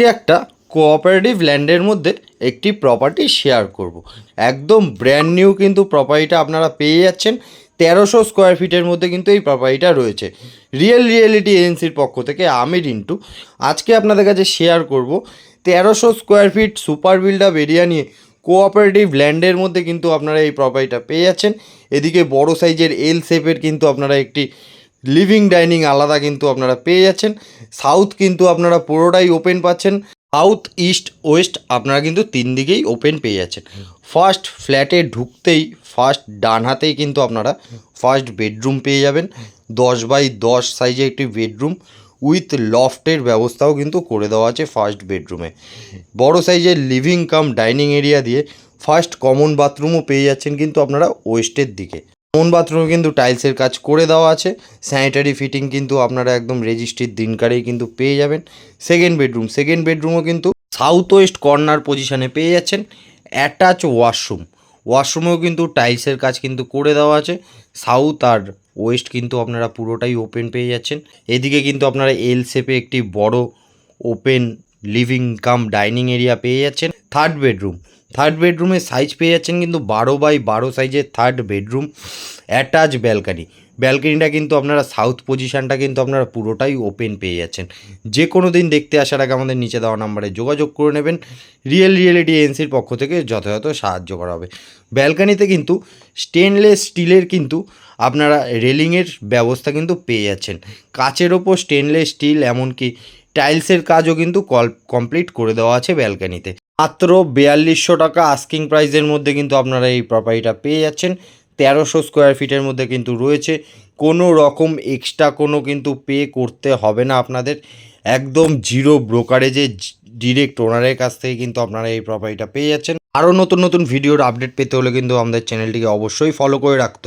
আজকে একটা কোঅপারেটিভ ল্যান্ডের মধ্যে একটি প্রপার্টি শেয়ার করব। একদম ব্র্যান্ড নিউ কিন্তু প্রপার্টিটা আপনারা পেয়ে যাচ্ছেন। তেরোশো স্কোয়ার ফিটের মধ্যে কিন্তু এই প্রপার্টিটা রয়েছে। রিয়েল রিয়েলিটি এজেন্সির পক্ষ থেকে আমি রিন্টু। আজকে আপনাদের কাছে শেয়ার করব। তেরোশো square feet super buildup area নিয়ে কোঅপারেটিভ ল্যান্ডের মধ্যে কিন্তু আপনারা এই প্রপার্টিটা পেয়ে যাচ্ছেন। এদিকে বড় সাইজের এল শেপের কিন্তু আপনারা একটি লিভিং ডাইনিং আলাদা কিন্তু আপনারা পেয়ে যাচ্ছেন। সাউথ কিন্তু আপনারা পুরোটাই ওপেন পাচ্ছেন। সাউথ ইস্ট ওয়েস্ট আপনারা কিন্তু তিন দিকেই ওপেন পেয়ে যাচ্ছেন। ফার্স্ট ফ্ল্যাটে ঢুকতেই ফার্স্ট ডান হাতেই কিন্তু আপনারা ফার্স্ট বেডরুম পেয়ে যাবেন। দশ বাই দশ সাইজে একটি বেডরুম উইথ লফটের ব্যবস্থাও কিন্তু করে দেওয়া আছে ফার্স্ট বেডরুমে বড় সাইজের লিভিং কাম ডাইনিং এরিয়া দিয়ে ফার্স্ট কমন বাথরুমও পেয়ে যাচ্ছেন কিন্তু আপনারা ওয়েস্টের দিকে। কমন বাথরুমে কিন্তু টাইলসের কাজ করে দেওয়া আছে। স্যানিটারি ফিটিং কিন্তু আপনারা একদম রেজিস্ট্রির দিনকারেই কিন্তু পেয়ে যাবেন। সেকেন্ড বেডরুম সেকেন্ড বেডরুমও কিন্তু সাউথ ওয়েস্ট কর্নার পজিশনে পেয়ে যাচ্ছেন। অ্যাটাচ ওয়াশরুম ওয়াশরুমেও কিন্তু টাইলসের কাজ কিন্তু করে দেওয়া আছে। সাউথ আর ওয়েস্ট কিন্তু আপনারা পুরোটাই ওপেন পেয়ে যাচ্ছেন। এদিকে কিন্তু আপনারা এল শেপে একটি বড় open living cum dining area পেয়ে যাচ্ছেন থার্ড বেডরুম থার্ড বেডরুমের সাইজ পেয়ে যাচ্ছেন কিন্তু বারো বাই বারো সাইজের থার্ড বেডরুম অ্যাটাচ ব্যালকানি ব্যালকানিটা কিন্তু আপনারা সাউথ পজিশনটা কিন্তু আপনারা পুরোটাই ওপেন পেয়ে যাচ্ছেন। যে কোনো দিন দেখতে আসার আগে আমাদের নিচে দেওয়া নাম্বারে যোগাযোগ করে নেবেন। রিয়েল রিয়েলিটি এজেন্সির পক্ষ থেকে যথাযথ সাহায্য করা হবে। ব্যালকানিতে কিন্তু স্টেনলেস স্টিলের কিন্তু আপনারা রেলিংয়ের ব্যবস্থা কিন্তু পেয়ে যাচ্ছেন। কাচের ওপর স্টেনলেস স্টিল এমনকি টাইলসের কাজও কিন্তু কমপ্লিট করে দেওয়া আছে ব্যালকানিতে। মাত্র বিয়াল্লিশশো টাকা আস্কিং প্রাইসের মধ্যে কিন্তু আপনারা এই প্রপার্টিটা পেয়ে যাচ্ছেন। তেরোশো স্কোয়ার ফিটের মধ্যে কিন্তু রয়েছে। কোনো রকম এক্সট্রা কোনো কিন্তু পে করতে হবে না আপনাদের। একদম জিরো ব্রোকারেজে ডিরেক্ট ওনারের কাছ থেকে কিন্তু আপনারা এই প্রপার্টিটা পেয়ে যাচ্ছেন। আরও নতুন নতুন ভিডিওর আপডেট পেতে হলে কিন্তু আমাদের চ্যানেলটিকে অবশ্যই ফলো করে রাখতে